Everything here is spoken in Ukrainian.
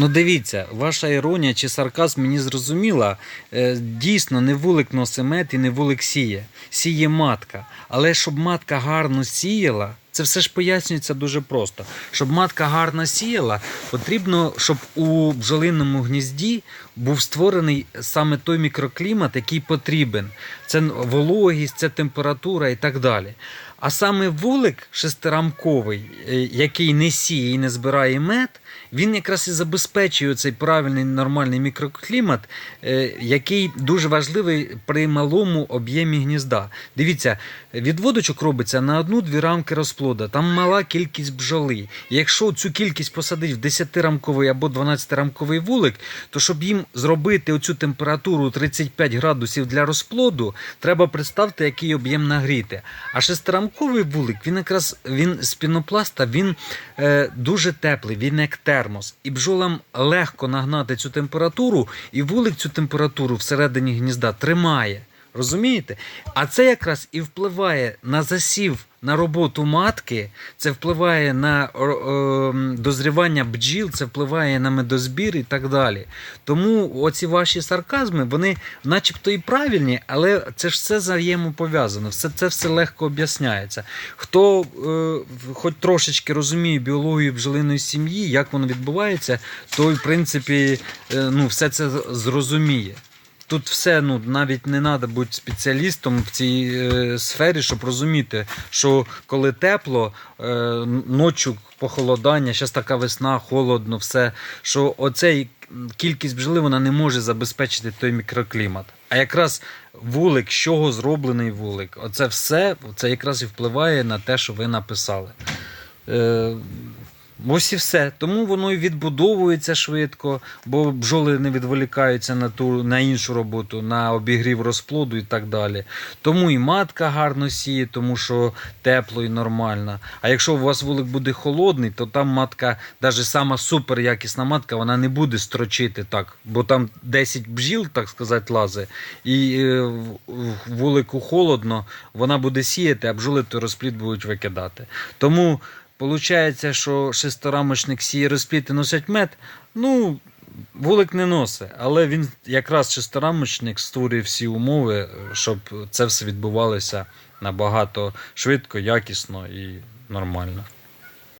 Ну дивіться, ваша іронія чи сарказм мені зрозуміла. Е, Дійсно, не вулик Носимет і не вулик сіє. Сіє матка. Але щоб матка гарно сіяла, це все ж пояснюється дуже просто. Щоб матка гарно сіяла, потрібно, щоб у бджолиному гнізді був створений саме той мікроклімат, який потрібен. Це вологість, це температура і так далі. А саме вулик шестирамковий, е, який не сіє і не збирає мед, він якраз і забезпечує цей правильний нормальний мікроклімат, е, який дуже важливий при малому об'ємі гнізда. Дивіться, відводочок робиться на одну-дві рамки розплода. Там мала кількість бджоли. Якщо цю кількість посадити в 10-рамковий або 12-рамковий вулик, то щоб їм зробити оцю температуру 35 градусів для розплоду, треба представити, який об'єм нагріти. А шестирамковий вулик, він якраз він з пінопласта, він е, дуже теплий, він як термос. І бджолам легко нагнати цю температуру, і вулик цю температуру всередині гнізда тримає. Розумієте? А це якраз і впливає на засів, на роботу матки, це впливає на дозрівання бджіл, це впливає на медозбір і так далі. Тому оці ваші сарказми, вони начебто і правильні, але це ж все взаємопов'язано, все, це все легко об'ясняється. Хто е, хоч трошечки розуміє біологію бджолиної сім'ї, як воно відбувається, той, в принципі, е, ну, все це зрозуміє. Тут все, ну навіть не треба бути спеціалістом в цій е, сфері, щоб розуміти, що коли тепло, е, ночі похолодання, зараз така весна, холодно, все, що оцей кількість бджоли вона не може забезпечити той мікроклімат. А якраз вулик, з чого зроблений вулик, оце все це якраз і впливає на те, що ви написали. Е, Ось і все. Тому воно і відбудовується швидко, бо бджоли не відволікаються на ту на іншу роботу, на обігрів розплоду і так далі. Тому і матка гарно сіє, тому що тепло і нормально. А якщо у вас вулик буде холодний, то там матка, навіть сама супер якісна матка, вона не буде строчити так, бо там 10 бджіл, так сказати, лазе, і е, вулику холодно, вона буде сіяти, а бджоли той розплід будуть викидати. Тому Получається, що шесторамочник сіє розпліти носять мед. Ну, вулик не носить, але він якраз шесторамочник створює всі умови, щоб це все відбувалося набагато швидко, якісно і нормально.